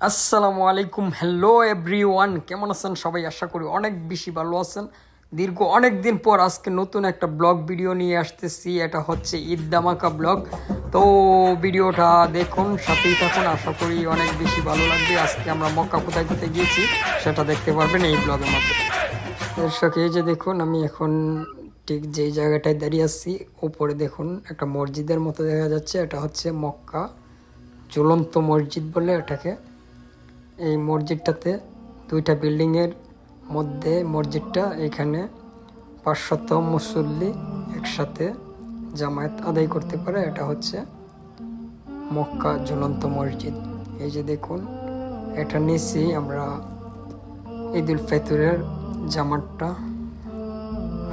আসসালামু আলাইকুম। Hello everyone কেমন আছেন সবাই? আশা করি অনেক বেশি ভালো আছেন। দীর্ঘ অনেক দিন পর আজকে নতুন একটা ব্লগ ভিডিও নিয়ে আসতেছি। এটা হচ্ছে ঈদ দামাকা ব্লগ। তো ভিডিওটা দেখুন, সাথেই থাকুন। আশা করি অনেক বেশি ভালো লাগবে। আজকে আমরা মক্কা কোথায় কোথায় গিয়েছি, সেটা দেখতে পারবেন এই ব্লগের মধ্যে দর্শক, এই যে দেখুন, আমি এখন ঠিক যেই জায়গাটায় দাঁড়িয়ে আছি, ওপরে দেখুন, একটা মসজিদের মতো দেখা যাচ্ছে। এটা হচ্ছে মক্কা, ঝুলন্ত মসজিদ বলে এটাকে। এই মসজিদটাতে দুইটা বিল্ডিংয়ের মধ্যে মসজিদটা এখানে পাঁচশত মুসল্লি একসাথে জামায়াত আদায় করতে পারে। এটা হচ্ছে মক্কা ঝুলন্ত মসজিদ। এই যে দেখুন, এটা নিচেই আমরা ঈদুল ফেতুরের জামাতটা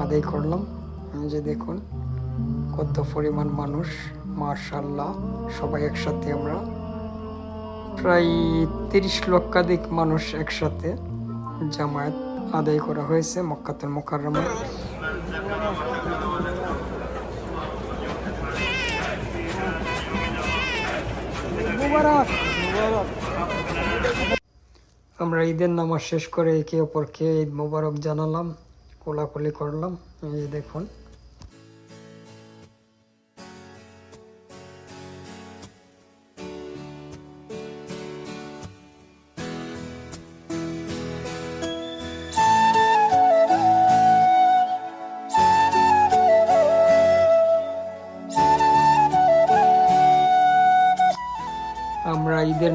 আদায় করলাম। এই যে দেখুন, কত পরিমাণ মানুষ মার্শাল্লাহ সবাই একসাথে আমরা প্রায় তিরিশ লক্ষাধিক মানুষ একসাথে জামায়াত আদায় করা হয়েছে মক্কাতুল মোকাররমা। আমরা ঈদের নামাজ শেষ করে একে অপরকে ঈদ মোবারক জানালাম কোলাকুলি করলাম। এই দেখুন।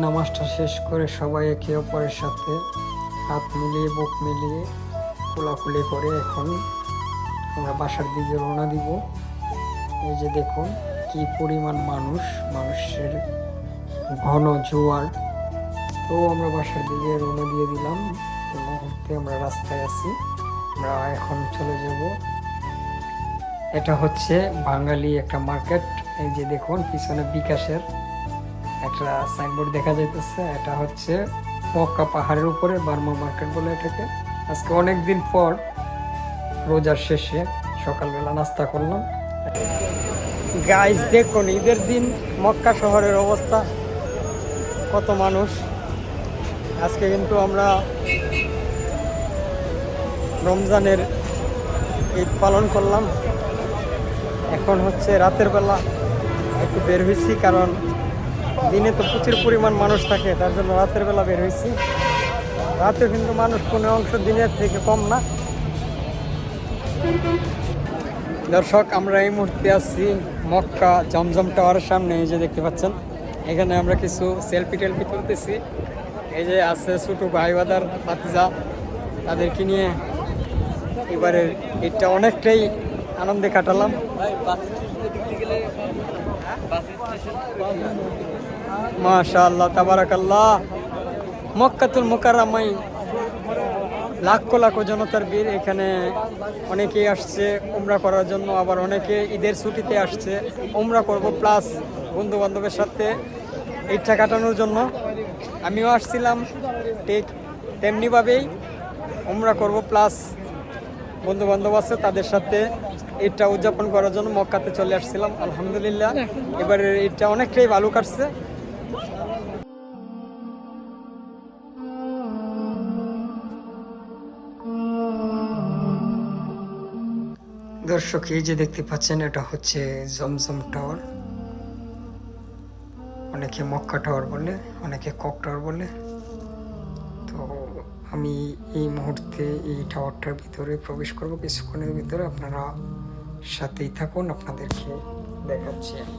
নামাজটা শেষ করে সবাই একে অপরের সাথে হাত মিলিয়ে, বুক মিলিয়ে কোলাকুলি করে এখন আমরা বাসার দিকে রওনা দিব। এই যে দেখুন কি পরিমাণ মানুষ, মানুষের ঘন জোয়ার। তো আমরা বাসার দিকে রওনা দিয়ে দিলাম। মুহূর্তে আমরা রাস্তায় আছি। আমরা এখন চলে যাব। এটা হচ্ছে বাঙালি একটা মার্কেট। এই যে দেখুন, পিছনে বিকাশের একটা সাইনবোর্ড দেখা যাইতেছে, এটা হচ্ছে মক্কা পাহাড়ের উপরে বার্মা মার্কেট বলে এটাকে। আজকে অনেক দিন পর রোজার শেষে সকালবেলা নাস্তা করলাম। গাইজ দেখুন, ঈদের দিন মক্কা শহরের অবস্থা, কত মানুষ। আজকে কিন্তু আমরা রমজানের ঈদ পালন করলাম। এখন হচ্ছে রাতের বেলা একটু বের হয়েছি, কারণ দিনে তো প্রচুর পরিমাণ মানুষ থাকে, তার জন্য রাতের বেলা বের হয়েছি। রাতে কিন্তু মানুষ কোনো অংশ দিনের থেকে কম না। দর্শক, আমরা এই মুহূর্তে আসছি মক্কা জমজম টাওয়ারের সামনে, এই যে দেখতে পাচ্ছেন। এখানে আমরা কিছু সেলফি টেলফি তুলতেছি। এই যে আছে ছোটো ভাই বাদার বাতিজা তাদেরকে নিয়ে এবারের এটা অনেকটাই আনন্দে কাটালাম। মাশাআল্লাহ, তাবারাকাল্লাহ। মক্কাতুল মুকাররমাই লাখো লাখো জনতার বীর এখানে অনেকেই আসছে উমরা করার জন্য, আবার অনেকে ঈদের ছুটিতে আসছে। উমরা করব প্লাস বন্ধু বান্ধবের সাথে ঈদটা কাটানোর জন্য। আমিও আসছিলাম ঠিক তেমনিভাবেই উমরা করব প্লাস বন্ধু বান্ধব আছে তাদের সাথে ঈদটা উদযাপন করার জন্য মক্কাতে চলে আসছিলাম, আলহামদুলিল্লাহ। এবারে ঈদটা অনেকটাই ভালো কাটছে। দর্শক, এই যে দেখতে পাচ্ছেন, এটা হচ্ছে জমজম টাওয়ার। অনেকে মক্কা টাওয়ার বলে, অনেকে কক টাওয়ার বলে। তো আমি এই মুহূর্তে এই টাওয়ারটার ভিতরে প্রবেশ করব। কিছুক্ষণের ভিতরে আপনারা সাথেই থাকুন, আপনাদেরকে দেখাচ্ছি আমি।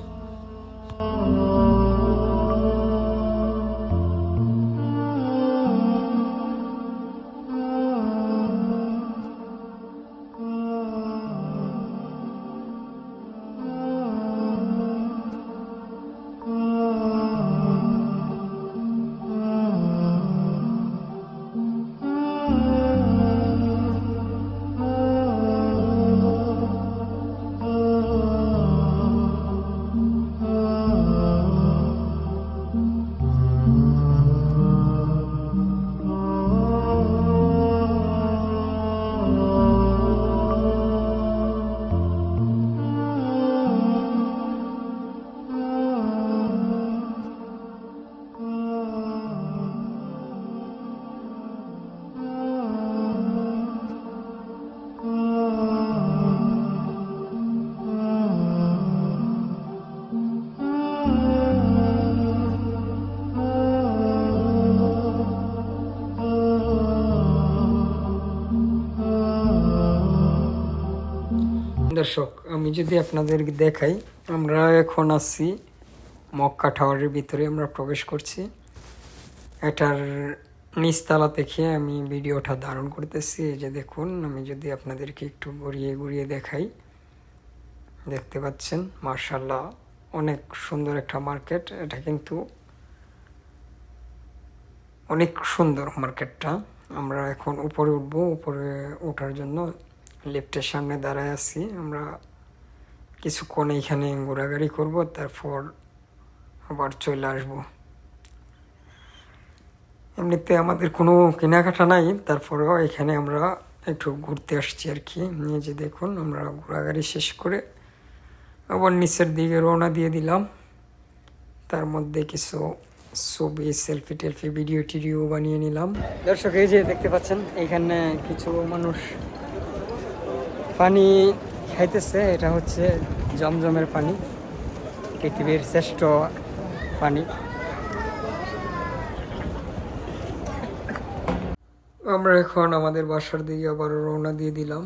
দর্শক, আমি যদি আপনাদের দেখাই, আমরা এখন আছি মক্কা টাওয়ারের ভিতরে, আমরা প্রবেশ করছি। এটার নিচতলা থেকে আমি ভিডিওটা ধারণ করতেছি। এই যে দেখুন, আমি যদি আপনাদেরকে একটু ঘুরিয়ে ঘুরিয়ে দেখাই, দেখতে পাচ্ছেন, মার্শাল্লাহ, অনেক সুন্দর একটা মার্কেট। এটা কিন্তু অনেক সুন্দর মার্কেটটা। আমরা এখন উপরে উঠবো, উপরে ওঠার জন্য লিফটের সামনে দাঁড়ায় আছি। আমরা কিছুক্ষণ এইখানে ঘোরাঘুরি করব, তারপর আবার চলে আসব। এমনিতে আমাদের কোনো কেনাকাটা নাই, তারপরেও এখানে আমরা একটু ঘুরতে আসছি আর কি। নিয়ে যে দেখুন, আমরা ঘোরাঘুরি শেষ করে আবার নিচের দিকে রওনা দিয়ে দিলাম। তার মধ্যে কিছু ছবি সেলফি টেলফি ভিডিও টিডিও বানিয়ে নিলাম। দর্শক, এই যে দেখতে পাচ্ছেন, এখানে কিছু মানুষ পানি খাইতেছে, এটা হচ্ছে জমজমের পানি, পৃথিবীর শ্রেষ্ঠ পানি। আমরা এখন আমাদের বাসার দিকে আবার রওনা দিয়ে দিলাম।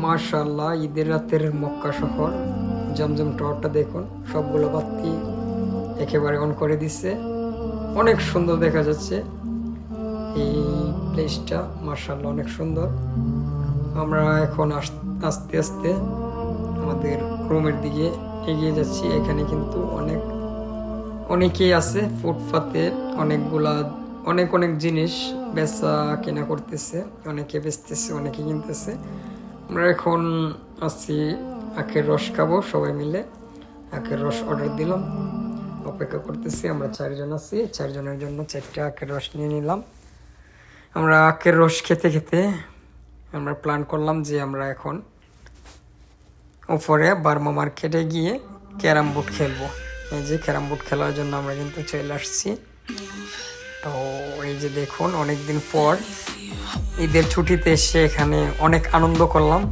মার্শাল্লাহ ঈদের রাতের মক্কা শহর। জমজম টাওয়ারটা দেখুন, সবগুলো বাতি একেবারে অন করে দিচ্ছে অনেক সুন্দর দেখা যাচ্ছে। এই প্লেসটা মার্শাল্লাহ অনেক সুন্দর। আমরা এখন আস- আস্তে আস্তে আমাদের রুমের দিকে এগিয়ে যাচ্ছি। এখানে কিন্তু অনেক, অনেকেই আছে ফুটপাতে, অনেকগুলা, অনেক অনেক জিনিস বেচা কেনা করতেছে। অনেকে বেচতেছে, অনেকে কিনতেছে। আমরা এখন আছি আখের রস খাব, সবাই মিলে আখের রস অর্ডার দিলাম। অপেক্ষা করতেছি, আমরা চারজন আছি। চারজনের জন্য চারটা আখের রস নিয়ে নিলাম। আমরা আখের রস খেতে খেতে আমরা প্ল্যান করলাম যে আমরা এখন উপরে বার্মা মার্কেটে গিয়ে ক্যারাম বোর্ড খেলব। এই যে ক্যারাম বোর্ড খেলার জন্য আমরা কিন্তু চলে আসছি। তো এই যে দেখুন অনেকদিন পর ঈদের ছুটিতে এসে এখানে অনেক আনন্দ করলাম।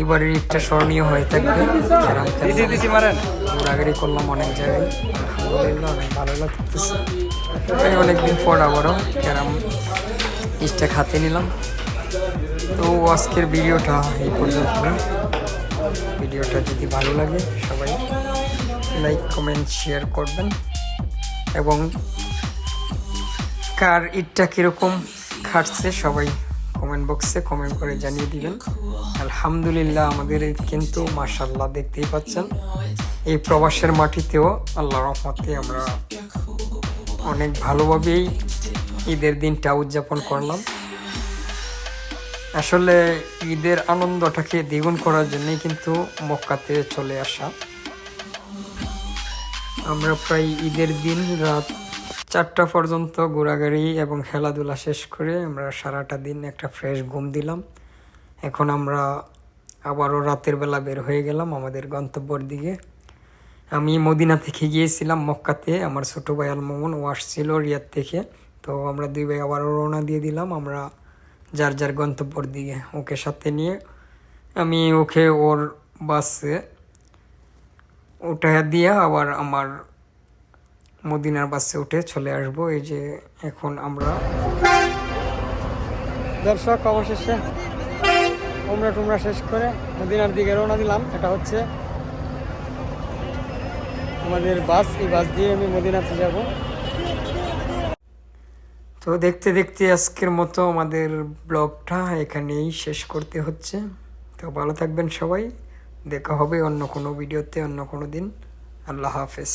এবারের ঈদটা স্মরণীয় হয়ে থাকবে। ক্যারাম ঘোরাঘুরি করলাম অনেক জায়গায়। আলহামদুলিল্লাহ অনেক ভালো লাগতেছে। অনেকদিন পর আবারও ক্যারাম ইস্টা খাতে নিলাম। তো আজকের ভিডিওটা এই পর্যন্ত ভিডিওটা যদি ভালো লাগে সবাই লাইক কমেন্ট শেয়ার করবেন। এবং কার ঈদটা কীরকম খাটছে সবাই কমেন্ট বক্সে কমেন্ট করে জানিয়ে দিবেন। আলহামদুলিল্লাহ আমাদের ঈদ কিন্তু মার্শাল্লাহ দেখতেই পাচ্ছেন। এই প্রবাসের মাটিতেও আল্লাহ রহমতে আমরা অনেক ভালোভাবেই ঈদের দিনটা উদযাপন করলাম। আসলে ঈদের আনন্দটাকে দ্বিগুণ করার জন্যই কিন্তু মক্কাতে চলে আসা। আমরা প্রায় ঈদের দিন রাত চারটা পর্যন্ত ঘোরাঘুরি এবং খেলাধুলা শেষ করে আমরা সারাটা দিন একটা ফ্রেশ ঘুম দিলাম। এখন আমরা আবারও রাতের বেলা বের হয়ে গেলাম আমাদের গন্তব্যর দিকে। আমি মদিনা থেকে গিয়েছিলাম মক্কাতে, আমার ছোট ভাই আল ও আসছিল রিয়াদ থেকে। তো আমরা দুই ভাই আবারও রওনা দিয়ে দিলাম আমরা যার যার গন্তব্যর দিকে, ওকে সাথে নিয়ে। আমি ওকে ওর বাসে ওটা দিয়ে আবার আমার মদিনার বাসে উঠে চলে আসব। এই যে এখন আমরা দর্শক অবশেষে তোমরা টুমরা শেষ করে মদিনার দিকে রওনা দিলাম। এটা হচ্ছে আমাদের বাস। এই বাস দিয়ে আমি মদিনাতে যাব। তো দেখতে দেখতে আজকের মতো আমাদের ব্লগটা এখানেই শেষ করতে হচ্ছে। তো ভালো থাকবেন সবাই। দেখা হবে অন্য কোনো ভিডিওতে অন্য কোনো দিন। আল্লাহ হাফেজ।